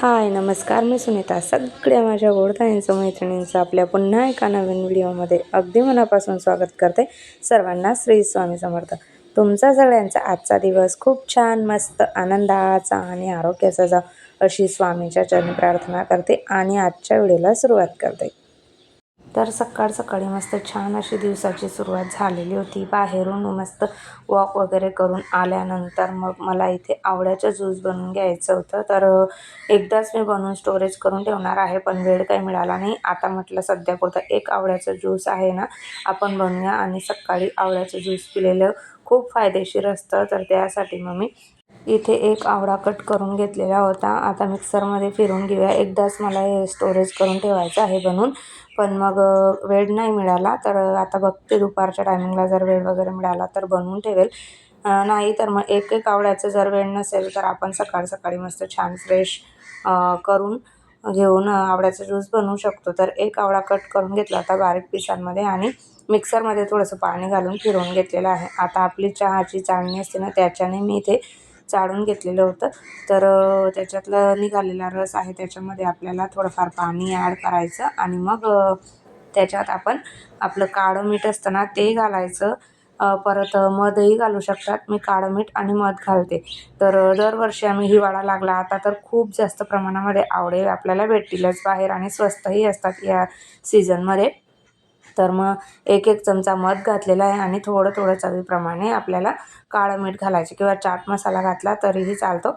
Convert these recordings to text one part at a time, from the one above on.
हाय नमस्कार. मी सुनीता. सगळ्या माझ्या गोडताईंचं मैत्रिणींचं आपल्या पुन्हा एका नवीन व्हिडिओमध्ये अगदी मनापासून स्वागत करते. सर्वांना श्री स्वामी समर्थ. तुमचा सगळ्यांचा आजचा दिवस खूप छान मस्त आनंदाचा आणि आरोग्याचा जा अशी स्वामीच्या चरणी प्रार्थना करते आणि आजच्या व्हिडिओला सुरुवात करते. तर सकाळ सकाळी मस्त छान अशी दिवसाची सुरुवात झालेली होती. बाहेरून मस्त वॉक वगैरे करून आल्यानंतर मग मला इथे आवळ्याचं ज्यूस बनवून घ्यायचं होतं. तर एकदाच मी बनवून स्टोरेज करून ठेवणार आहे पण वेळ काही मिळाला नाही. आता म्हटलं सध्या पुरतं एक आवळ्याचं ज्यूस आहे ना आपण बनवूया. आणि सकाळी आवळ्याचं ज्यूस पिलेलं खूप फायदेशीर असतं. तर त्यासाठी मग मी इथे एक आवळा कट करून घेतलेला होता. आता मिक्सरमध्ये फिरून घेऊया. एकदाच मला हे स्टोरेज करून ठेवायचं आहे बनवून पण मग वेळ नाही मिळाला. तर आता बघते दुपारच्या टायमिंगला जर वेळ वगैरे मिळाला तर बनवून ठेवेल. नाही तर मग एक एक आवळ्याचं जर वेळ नसेल तर आपण सकाळ सकाळी मस्त छान फ्रेश करून घेऊन आवळ्याचा ज्यूस बनवू शकतो. तर एक आवळा कट करून घेतला होता बारीक पिसांमध्ये आणि मिक्सरमध्ये थोडंसं पाणी घालून फिरवून घेतलेलं आहे. आता आपली चहाची चाळणी असते ना त्याच्याने मी इथे चाळून घेतलेलं होतं. तर त्याच्यातलं निघालेला रस आहे त्याच्यामध्ये आपल्याला थोडंफार पाणी ॲड करायचं आणि मग त्याच्यात आपण आपलं काळं मीठ असतं ना ते घालायचं. परत मधही घालू शकतात. मी काळं मीठ आणि मध घालते. तर दरवर्षी आम्ही हिवाळा लागला. आता तर खूप जास्त प्रमाणामध्ये आवडे आपल्याला भेटतीलच बाहेर आणि स्वस्तही असतात या सीझनमध्ये तर मग एक एक चमचा मध घातलेला आहे आणि थोडं थोडं चवीप्रमाणे आपल्याला काळं मीठ घालायचे किंवा चाट मसाला घातला तरीही चालतो.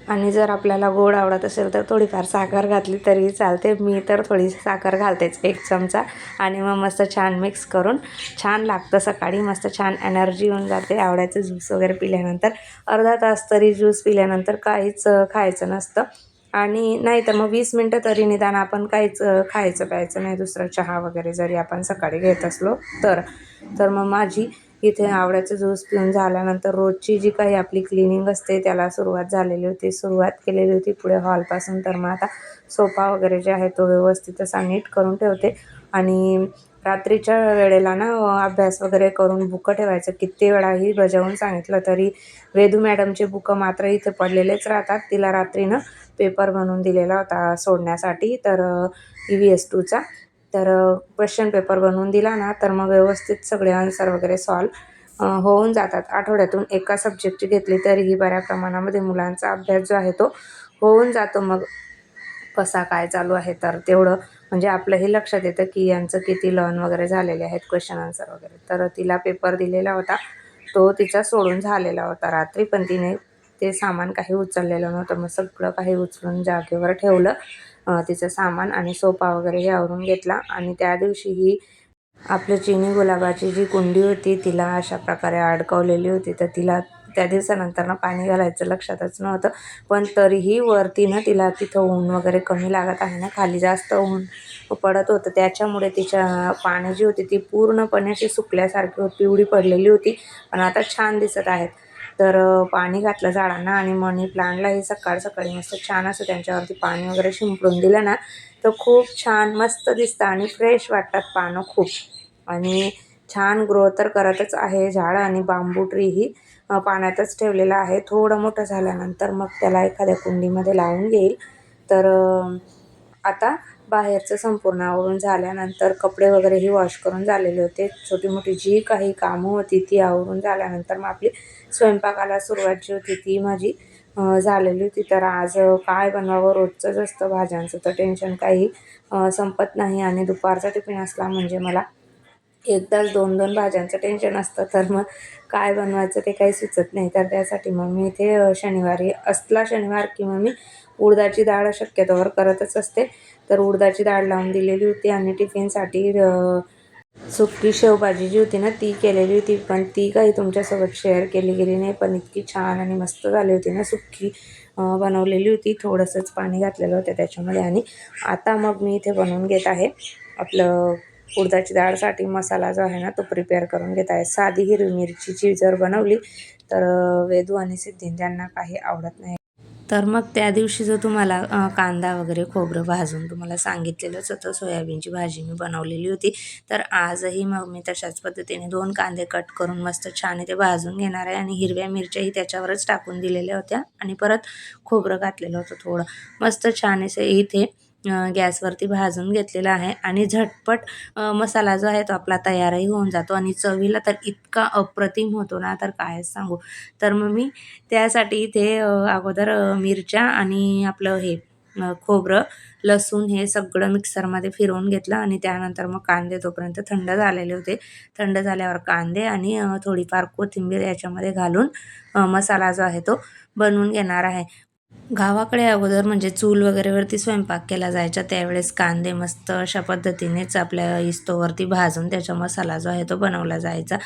आणि जर आपल्याला गोड आवडत असेल तर थोडीफार साखर घातली तरीही चालते. मी तर थोडी साखर घालतेच एक चमचा. आणि मग मस्त छान मिक्स करून छान लागतं सकाळी. मस्त छान एनर्जी येऊन जाते. आवड्याचं ज्यूस वगैरे पिल्यानंतर. अर्धा तास तरी ज्यूस पिल्यानंतर काहीच खायचं नसतं. आणि नाही तर मग वीस मिनटं तरी निदान आपण काहीच खायचं प्यायचं नाही दुसरं चहा वगैरे जरी आपण सकाळी घेत असलो तर. तर मग माझी इथे आवड्याचं ज्यूस पिऊन झाल्यानंतर रोजची जी काही आपली क्लिनिंग असते त्याला सुरुवात झालेली होती सुरुवात केलेली होती पुढे हॉलपासून. तर मग आता सोफा वगैरे जे आहे तो व्यवस्थित असा नीट करून ठेवते. आणि रात्रीच्या वेळेला ना अभ्यास वगैरे करून बुकं ठेवायचं. किती वेळाही बजावून सांगितलं तरी वेदू मॅडमचे बुकं मात्र इथे पडलेलेच राहतात. तिला रात्रीनं पेपर बनवून दिलेला होता सोडण्यासाठी. तर ई व्ही एस टूचा तर क्वेश्चन पेपर बनवून दिला ना तर मग व्यवस्थित सगळे आन्सर वगैरे सॉल्व होऊन जातात. आठवड्यातून एका सब्जेक्टची घेतली तरीही बऱ्या प्रमाणामध्ये मुलांचा अभ्यास जो आहे तो होऊन जातो. मग कसा काय चालू आहे तर तेवढं म्हणजे आपलंही लक्षात येतं की यांचं किती लर्न वगैरे झालेले आहेत क्वेश्चन आन्सर वगैरे. तर तिला पेपर दिलेला होता. तो तिचा सोडून झालेला होता रात्री पण तिने ते सामान काही उचललेलं नव्हतं. मग सगळं काही उचलून जागेवर ठेवलं. तिचं सामान आणि सोफा वगैरे आवरून घेतला. आणि त्या दिवशी ही आपलं चिनी गुलाबाची जी कुंडी होती तिला अशा प्रकारे अडकवलेली होती. तर तिला त्या दिवसानंतर ना पाणी घालायचं लक्षातच नव्हतं. पण तरीही वरती ना तिला तिथं ऊन वगैरे कमी लागत आहे ना खाली जास्त ऊन पडत होतं. त्याच्यामुळे तिच्या पाणी जी होती ती पूर्णपणे अशी सुकल्यासारखी पिवळी पडलेली होती. पण आता छान दिसत आहेत. तर पाणी घातलं झाडांना आणि मनी प्लांटलाही सकाळ सकाळी मस्त छान असं त्यांच्यावरती पाणी वगैरे शिंपडून दिलं ना तर खूप छान मस्त दिसतं आणि फ्रेश वाटतात पानं खूप. आणि छान ग्रो तर करतच आहे झाड आणि बांबू ट्रीही. पाण्यातच ठेवलेलं आहे. थोडं मोठं झाल्यानंतर मग त्याला एखाद्या कुंडीमध्ये लावून घेईल. तर आता बाहेरचं संपूर्ण आवरून झाल्यानंतर कपडे वगैरेही वॉश करून झालेले होते. छोटी मोठी जी काही कामं होती ती आवरून झाल्यानंतर मग आपली स्वयंपाकाला सुरुवात जी होती ती माझी झालेली होती. तर आज काय बनवावं? रोजचंच असतं भाज्यांचं. तर टेन्शन काही संपत नाही आणि दुपारचा टिफिन असला म्हणजे मला एकदाच दोन दोन भाज्यांचं टेन्शन असतं. तर मग काय बनवायचं ते काही सुचत नाही. तर त्यासाठी मग मी इथे शनिवारी असला शनिवार किंवा मी उडदाची डाळ शक्यतोवर करतच असते. तर उडदाची डाळ लावून दिलेली होती आणि टिफिनसाठी सुकी शेवभाजी जी होती ना ती केलेली होती. पण ती काही तुमच्यासोबत शेअर केली गेली नाही. पण इतकी छान आणि मस्त झाली होती ना सुकी बनवलेली होती. थोडंसंच पाणी घातलेलं होतं त्याच्यामध्ये. आणि आता मग मी इथे बनवून घेत आहे आपलं उडदाची डाळसाठी मसाला जो आहे ना तो प्रिपेअर करून घेत आहे. साधी हिरवी मिरचीची जर बनवली तर वेदू आणि सिद्धी ज्यांना काही आवडत नाही. तर मग त्या दिवशी जो तुम्हाला कांदा वगैरे खोबरं भाजून तुम्हाला सांगितलेलंच होतं सोयाबीनची भाजी मी बनवलेली होती. तर आजही मग मी तशाच पद्धतीने दोन कांदे कट करून मस्त छान ते भाजून घेणार आहे आणि हिरव्या मिरच्याही त्याच्यावरच टाकून दिलेल्या होत्या. आणि परत खोबरं घातलेलं होतं थोडं. मस्त छान असे इथे गॅसवरती भाजून घेतलेला आहे आणि झटपट मसाला जो आहे तो आपला तयारही होऊन जातो आणि चवीला तर इतका अप्रतिम होतो ना तर काय सांगू. तर मग मी त्यासाठी इथे अगोदर मिरच्या आणि आपलं हे खोबरं लसूण हे सगळं मिक्सरमध्ये फिरवून घेतलं आणि त्यानंतर मग कांदे तोपर्यंत थंड झालेले होते. थंड झाल्यावर कांदे आणि थोडीफार कोथिंबीर याच्यामध्ये घालून मसाला जो आहे तो बनवून घेणार आहे. गावाकडे अगोदर म्हणजे चूल वगैरेवरती स्वयंपाक केला जायचा. त्यावेळेस कांदे मस्त अशा पद्धतीनेच आपल्या इस्तोवरती भाजून त्याचा मसाला जो आहे तो बनवला जायचा.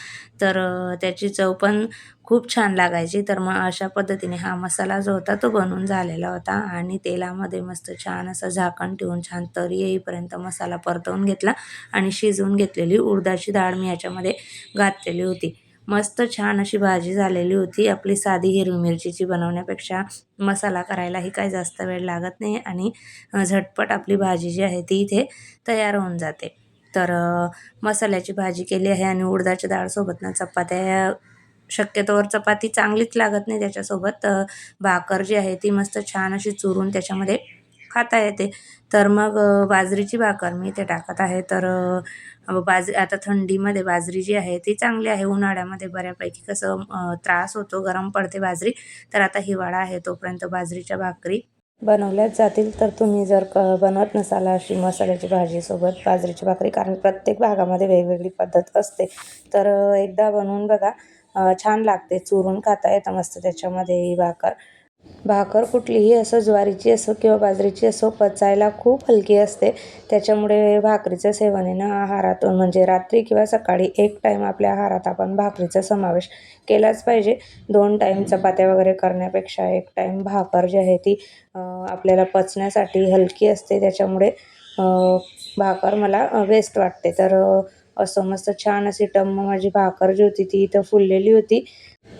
तर त्याची चव पण खूप छान लागायची. तर मग अशा पद्धतीने हा मसाला जो होता तो बनून झालेला होता आणि तेलामध्ये मस्त छान असं झाकण ठेवून छान तरी येईपर्यंत मसाला परतवून घेतला आणि शिजवून घेतलेली उडदाची डाळ मी याच्यामध्ये घातलेली होती. मस्त छान अशी भाजी झालेली होती. आपली साधी हिरवी मिरचीची बनवण्यापेक्षा मसाला करायलाही काही जास्त वेळ लागत नाही आणि झटपट आपली भाजी जी आहे ती इथे तयार होऊन जाते. तर मसाल्याची भाजी केली आहे आणि उडदाच्या डाळसोबत ना चपात्या शक्यतोवर चपाती चांगलीच लागत नाही त्याच्यासोबत भाकर जी आहे ती मस्त छान अशी चुरून त्याच्यामध्ये खाता येते तर मग बाजरीची भाकर मी इथे टाकत आहे. तर बाज आता थंडीमध्ये बाजरी जी आहे ती चांगली आहे. उन्हाळ्यामध्ये बऱ्यापैकी कसं त्रास होतो गरम पडते बाजरी. तर आता हिवाळा आहे तोपर्यंत बाजरीच्या भाकरी बनवल्याच जातील. तर तुम्ही जर क बनवत नसाल अशी मसाल्याची भाजीसोबत बाजरीची भाकरी कारण प्रत्येक भागामध्ये वेगवेगळी पद्धत असते. तर एकदा बनवून बघा. छान लागते. चुरून खाता येतं मस्त त्याच्यामध्ये ही भाकर. भाकर कुठलीही असो ज्वारीची असो किंवा बाजरीची असो पचायला खूप हलकी असते. त्याच्यामुळे भाकरीचं सेवन आहे ना आहारातून म्हणजे रात्री किंवा सकाळी एक टाईम आपल्या आहारात आपण भाकरीचा समावेश केलाच पाहिजे. दोन टाईम चपात्या वगैरे करण्यापेक्षा एक टाईम भाकर जी आहे ती आपल्याला पचण्यासाठी हलकी असते. त्याच्यामुळे भाकर मला बेस्ट वाटते. तर असं मस्त छान अशी टम्म माझी भाकर जी होती ती इथं फुललेली होती.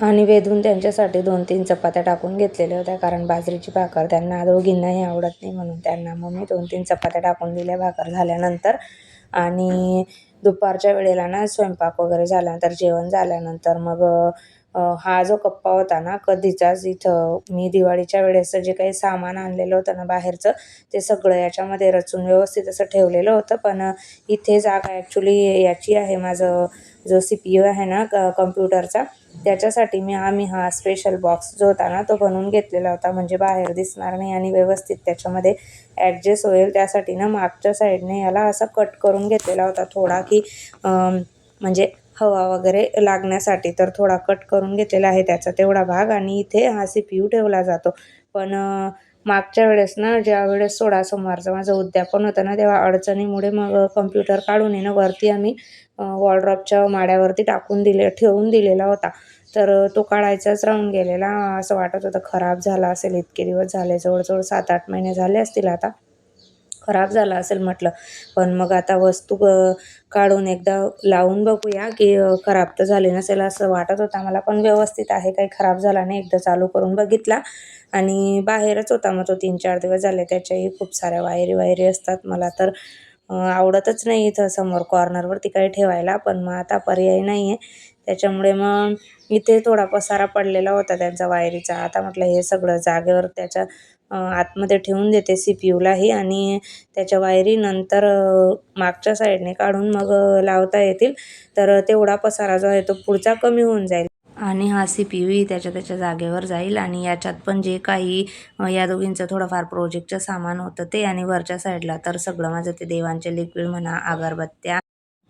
आणि वेधून त्यांच्यासाठी दोन तीन चपात्या टाकून घेतलेल्या होत्या कारण बाजरीची भाकर त्यांना दोघींनाही आवडत नाही म्हणून त्यांना मग मी दोन तीन चपात्या टाकून दिल्या भाकर झाल्यानंतर. आणि दुपारच्या वेळेला ना स्वयंपाक वगैरे झाल्यानंतर जेवण झाल्यानंतर मग हा जो कप्पा होता ना कधीचाच इथं मी दिवाळीच्या वेळेस जे काही सामान आणलेलं होतं ना बाहेरचं ते सगळं याच्यामध्ये रचून व्यवस्थित असं ठेवलेलं होतं. पण इथे जागा ॲक्च्युली याची आहे माझं जो सी पी यू आहे ना क कम्प्युटरचा त्याच्यासाठी मी आम्ही हा स्पेशल बॉक्स जो होता ना तो बनवून घेतलेला होता. म्हणजे बाहेर दिसणार नाही आणि व्यवस्थित त्याच्यामध्ये ॲडजस्ट होईल. त्यासाठी ना मागच्या साईडने याला असा कट करून घेतलेला होता थोडा की म्हणजे हवा वगैरे लागण्यासाठी तर थोडा कट करून घेतलेला आहे त्याचा तेवढा भाग. आणि इथे हा सी पी यू ठेवला जातो. पण मागच्या वेळेस ना ज्या वेळेस सोळा सोमवारचं माझं उद्यापन होतं ना तेव्हा अडचणीमुळे मग कम्प्युटर काढून येणं ना वरती आम्ही वॉर्ड्रॉपच्या माड्यावरती टाकून दिले ठेवून दिलेला होता. तर तो काढायचाच राहून गेलेला. असं वाटत होतं खराब झाला असेल इतके दिवस झाले जवळजवळ सात आठ महिने झाले असतील आता. खराब झाला असेल म्हटलं. पण मग आता वस्तू काढून एकदा लावून बघूया की खराब तर झाली नसेल असं वाटत होतं. मला पण व्यवस्थित आहे काही खराब झाला नाही. एकदा चालू करून बघितला आणि बाहेरच होता. मग तो तीन चार दिवस झाले त्याच्याही खूप साऱ्या वायरी वायरी असतात. मला तर आवडतच नाही इथं समोर कॉर्नरवरती काही ठेवायला पण मग आता पर्याय नाही आहे त्याच्यामुळे मग इथे थोडा पसारा पडलेला होता त्यांचा वायरीचा. आता म्हटलं हे सगळं जागेवर त्याच्या आतमध्ये ठेवून देते सी पी यूलाही आणि त्याच्या वायरी नंतर मागच्या साईडने काढून मग लावता येतील. तर तेवढा पसारा जो आहे तो पुढचा कमी होऊन जाईल. आणि हा सी पी यूही त्याच्या त्याच्या जागेवर जाईल आणि याच्यात पण जे काही या दोघींचं थोडंफार प्रोजेक्टचं सामान होतं ते आणि वरच्या साईडला तर सगळं माझं ते देवांचे लिक्विड म्हणा अगरबत्त्या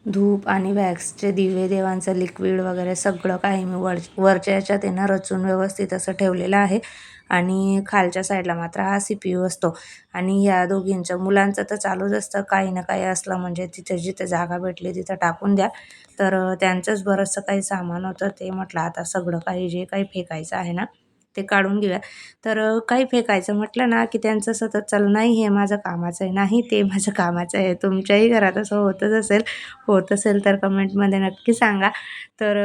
धूप आणि वॅक्सचे दिवे देवांचं लिक्विड वगैरे सगळं काही मी वर वरच्या याच्यात येणं ना रचून व्यवस्थित असं ठेवलेलं आहे. आणि खालच्या साईडला मात्र हा सी पी यू असतो. आणि या दोघींचं मुलांचं तर चालूच असतं. काही ना काही असलं म्हणजे तिथे जिथे जागा भेटली तिथं टाकून द्या. तर त्यांचंच बरंचसं काही सामान होतं ते म्हटलं आता सगळं काही जे काही फेकायचं आहे ना ते काढून घेऊया. तर काही फेकायचं म्हटलं ना की त्यांचं सतत चालू नाही हे माझं कामाचं आहे नाही ते माझं कामाचं आहे तुमच्याही घरात असं होतच असेल होत असेल तर कमेंटमध्ये नक्की सांगा. तर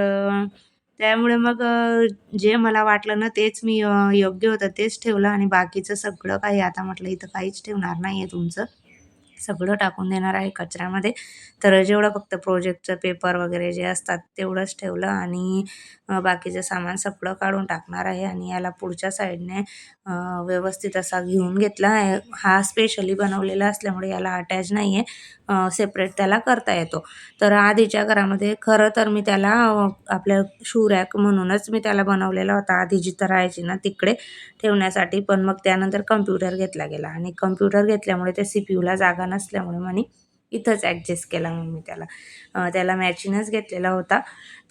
त्यामुळे मग जे मला वाटलं ना तेच मी योग्य होतं तेच ठेवलं आणि बाकीचं सगळं काही आता म्हटलं इथं काहीच ठेवणार नाही आहे तुमचं. सगळं टाकून देणार आहे कचऱ्यामध्ये. तर जेवढं फक्त प्रोजेक्टचं पेपर वगैरे जे असतात तेवढंच ठेवलं आणि बाकीचं सामान सगळं काढून टाकणार आहे आणि याला पुढच्या साईडने व्यवस्थित असा घेऊन घेतला आहे. हा स्पेशली बनवलेला असल्यामुळे याला अटॅच नाही आहे सेपरेट त्याला करता येतो. तर आधीच्या घरामध्ये खरं तर मी त्याला आपल्या शू रॅक म्हणूनच मी त्याला बनवलेला होता. आधी जिथं राहायची ना तिकडे ठेवण्यासाठी. पण मग त्यानंतर कम्प्युटर घेतला गेला आणि कम्प्युटर घेतल्यामुळे ते सी पी यूला जागा नसल्यामुळे म्हणे इथंच ॲडजस्ट केला मग मी त्याला. त्याला मॅचिनच घेतलेला होता.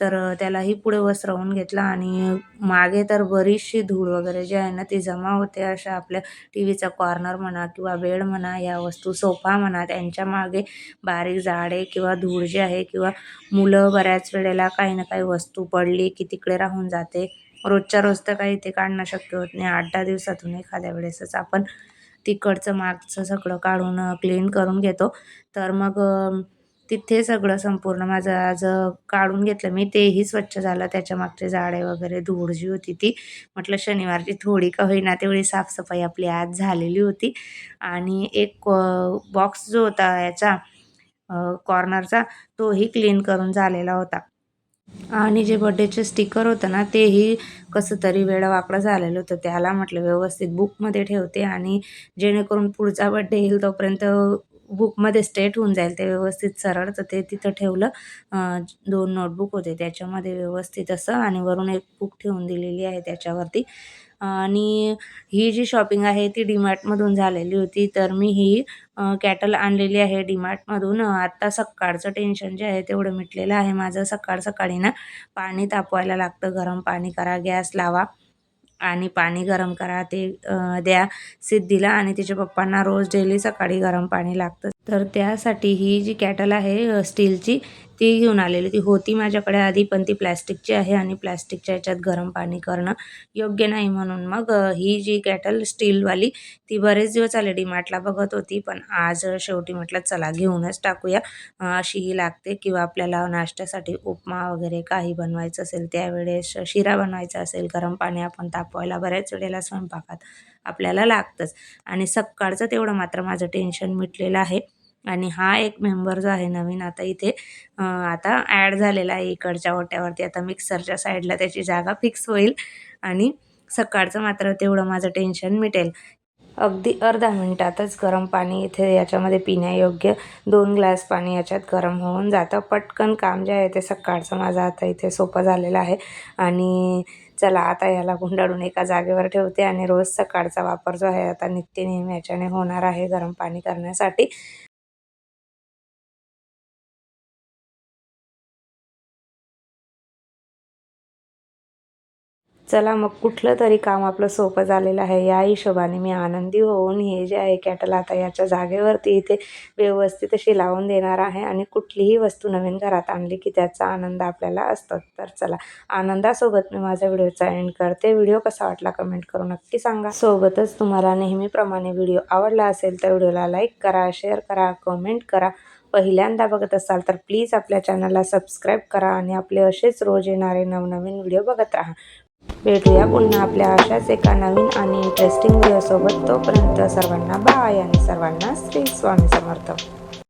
तर त्यालाही पुढे वसरवून घेतला आणि मागे तर बरीचशी धूळ वगैरे जे आहे ना ती जमा होते अशा आपल्या टी व्हीचा कॉर्नर म्हणा किंवा बेड म्हणा या वस्तू सोफा म्हणा त्यांच्या मागे बारीक झाडे किंवा धूळ जी आहे किंवा मुलं बऱ्याच वेळेला काही ना काही वस्तू पडली की तिकडे राहून जाते. रोजच्या रोज तर काही ते काढणं शक्य होत नाही. आठ दहा दिवसातून एखाद्या वेळेसच आपण तिकडचं मागचं सगळं काढून क्लीन करून घेतो. तर मग तिथे सगळं संपूर्ण माझं आज काढून घेतलं मी. तेही स्वच्छ झालं. त्याच्या मागचे झाडे वगैरे धूळ जी होती ती. म्हटलं शनिवारची थोडी का होईना तेवढी साफसफाई आपली आज झालेली होती. आणि एक बॉक्स जो होता याचा कॉर्नरचा तोही क्लीन करून झालेला होता. आणि जे बड्डेचे स्टिकर होतं ना तेही कसं तरी वेडंवाकडं झालेलं होतं. त्याला म्हटलं व्यवस्थित बुकमध्ये ठेवते आणि जेणेकरून पुढचा बड्डे येईल तोपर्यंत बुकमध्ये स्टेट होऊन जाईल ते व्यवस्थित सरळ तर ते तिथं ठेवलं. दोन नोटबुक होते त्याच्यामध्ये व्यवस्थित असं आणि वरून एक बुक ठेवून दिलेली आहे त्याच्यावरती. आणि ही जी शॉपिंग आहे ती डीमार्टमधून झालेली होती तर मी ही कॅटल आणलेली आहे डीमार्टमधून. आत्ता सकाळचं टेन्शन जे आहे तेवढं मिटलेलं आहे माझं. सकाळ सकाळी ना पाणी तापवायला लागतं गरम पाणी करा गॅस लावा. आणि पाणी गरम करा ते द्या सिद्धीला आणि तिच्या पप्पांना रोज डेली सकाळी गरम पाणी लागतं. तर त्यासाठी ही जी कॅटल आहे स्टीलची ती घेऊन आलेली. ती होती माझ्याकडे आधी पण ती प्लॅस्टिकची आहे आणि प्लॅस्टिकच्या ह्याच्यात गरम पाणी करणं योग्य नाही म्हणून. मग ही जी कॅटल स्टीलवाली ती बरेच दिवस आले डीमार्टला बघत होती पण आज शेवटी म्हटलं चला घेऊनच टाकूया. अशी ही लागते. किंवा आपल्याला नाश्त्यासाठी उपमा वगैरे काही बनवायचं असेल त्यावेळेस शिरा बनवायचा असेल गरम पाणी आपण तापवायला बऱ्याच वेळेला स्वयंपाकात आपल्याला लागतंच. आणि सकाळचं तेवढं मात्र माझं टेन्शन मिटलेलं आहे. आणि हा एक मेंबर जो आहे नवीन आता इथे आता ॲड झालेला आहे इकडच्या ओट्यावरती. आता मिक्सरच्या साईडला त्याची जागा फिक्स होईल आणि सकाळचं मात्र तेवढं माझं टेन्शन मिटेल. अगदी अर्धा मिनटातच गरम पाणी इथे याच्यामध्ये पिण्यायोग्य दोन ग्लास पाणी याच्यात गरम होऊन जातं. पटकन काम जे आहे ते सकाळचं माझं आता इथे सोपं झालेलं आहे. आणि चला आता याला गुंडाळून एका जागेवर ठेवते आणि रोज सकाळचा वापर जो आहे आता नित्य नेहमी याच्याने होणार आहे गरम पाणी करण्यासाठी. चला मग कुठलं तरी काम आपलं सोपं झालेलं आहे. या हिशोबाने मी आनंदी होऊन हे जे आहे कॅटल आता याच्या जागेवरती इथे व्यवस्थित अशी लावून देणार आहे आणि कुठलीही वस्तू नवीन घरात आणली की त्याचा आनंद आपल्याला असतो. तर चला आनंदासोबत मी माझा व्हिडिओचा एंड करते. व्हिडिओ कसा वाटला कमेंट करून नक्की सांगा. सोबतच तुम्हाला नेहमीप्रमाणे व्हिडिओ आवडला असेल तर व्हिडिओला लाईक करा शेअर करा कमेंट करा. पहिल्यांदा बघत असाल तर प्लीज आपल्या चॅनलला सबस्क्राईब करा आणि आपले असेच रोज येणारे नवनवीन व्हिडिओ बघत राहा. भेटूया पुन्हा आपल्या अशाच एका नवीन आणि इंटरेस्टिंग व्हिडिओसोबत तोपर्यंत सर्वांना बाय आणि सर्वांना श्री स्वामी समर्थ.